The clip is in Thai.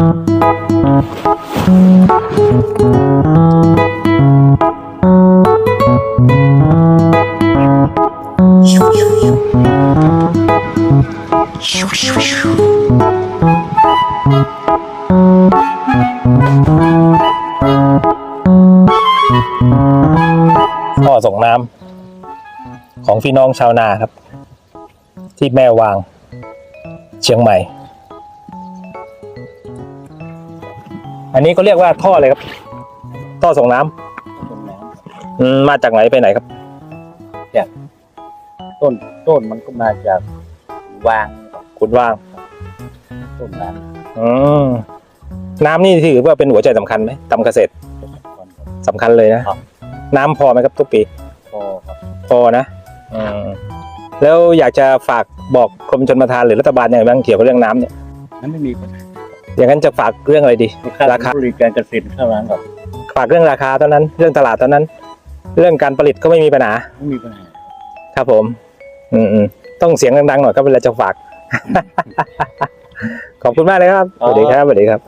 ท่อส่งน้ำของพี่น้องชาวนาครับ ที่แม่วาง เชียงใหม่ อันนี้ก็เรียกว่าท่ออะไรครับ ท่อส่งน้ำต้นน้อืมมาจากไหนไปไหนครับำต้นต้นมันก็มาจากวางคุณว่าง ต้นน้อืมน้ำนี่ถือว่าเป็นหัวใจสำคัญไหมทำเกษตรำก่อนครับ สำคัญเลยนะ ครับ น้ำพอไหมครับทุกปี พอครับพอนะอืมแล้วอยากจะฝากบอกกรมชนประทานหรือรัฐบาลอย่างไรบ้างเกี่ยวกับเรื่องน้ำเนี่ย นั้นไม่มีปัญหา อย่างนั้นจะฝากเรื่องอะไรดีค่าราคาบริการเกษตรเท่านั้นครับฝากเรื่องราคาเท่านั้น เรื่องตลาดเท่านั้น เรื่องการผลิตก็ไม่มีปัญหาไม่มีปัญหาครับผม อืมอืมต้องเสียงดังๆหน่อยครับเวลาจะฝาก ขอบคุณมากเลยครับสวัสดีครับสวัสดีครับ